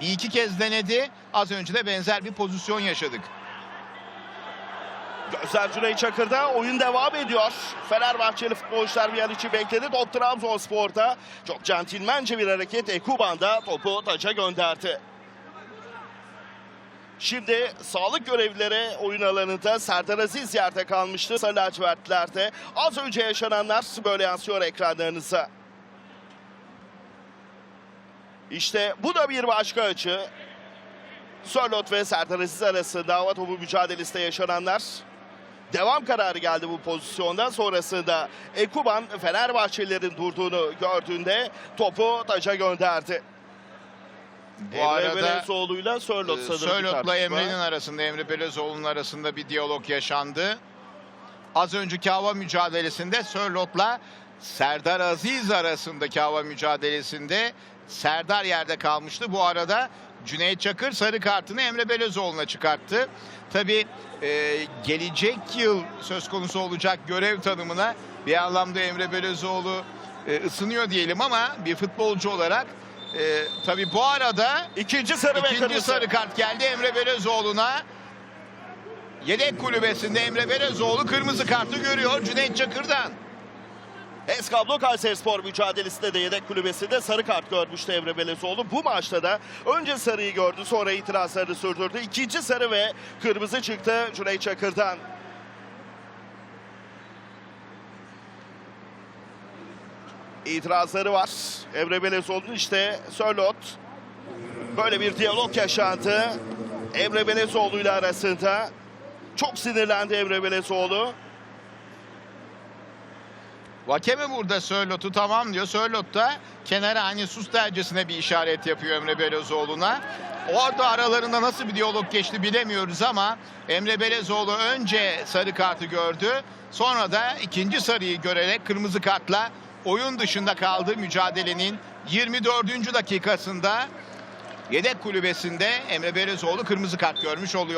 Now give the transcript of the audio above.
Bir iki kez denedi. Az önce de benzer bir pozisyon yaşadık. Gözler Cüneyt Çakır'da oyun devam ediyor. Fenerbahçeli futbolcular bir an için bekledi. Top Trabzonspor'da çok centilmence bir hareket. Ekuban da topu taça gönderdi. Şimdi sağlık görevlileri oyun alanında Serdar Aziz yerde kalmıştı. Sarı lacivertlerde az önce yaşananlar böyle yansıyor ekranlarınıza. İşte bu da bir başka açı. Sörlot ve Serdar Aziz arasında hava topu mücadelesinde yaşananlar. Devam kararı geldi bu pozisyonda. Sonrasında Ekuban Fenerbahçelilerin durduğunu gördüğünde topu taca gönderdi. Bu Emre arada Belezoğlu'yla Sörlot e, sanırım. Sörlot'la. Emre'nin arasında, Emre Belözoğlu'nun arasında bir diyalog yaşandı. Az önceki hava mücadelesinde Sörlot'la Serdar Aziz arasındaki hava mücadelesinde Serdar yerde kalmıştı. Bu arada Cüneyt Çakır sarı kartını Emre Belözoğlu'na çıkarttı. Tabii e, gelecek yıl söz konusu olacak görev tanımına bir anlamda Emre Belözoğlu e, ısınıyor diyelim ama bir futbolcu olarak e, tabii bu arada İkinci sarı İkinci kırmızı. sarı kart geldi Emre Belözoğlu'na. Yedek kulübesinde Emre Belözoğlu kırmızı kartı görüyor Cüneyt Çakır'dan. Eskablo Kayserispor mücadelesinde de yedek kulübesinde sarı kart görmüştü Emre Belezoğlu. Bu maçta da önce sarıyı gördü sonra itirazlarını sürdürdü. İkinci sarı ve kırmızı çıktı Cüneyt Çakır'dan. İtirazları var. Emre Belezoğlu'nun işte Sörlot. Böyle bir diyalog yaşandı. Emre Belezoğlu ile arasında. Çok sinirlendi Emre Belezoğlu. Vakeme burada Sörlot'u tamam diyor. Sörlot da kenara hani sus dercesine bir işaret yapıyor Emre Belözoğlu'na. Orada aralarında nasıl bir diyalog geçti bilemiyoruz ama Emre Belezoğlu önce sarı kartı gördü. Sonra da ikinci sarıyı görerek kırmızı kartla oyun dışında kaldığı mücadelenin 24. dakikasında yedek kulübesinde Emre Belezoğlu kırmızı kart görmüş oluyor.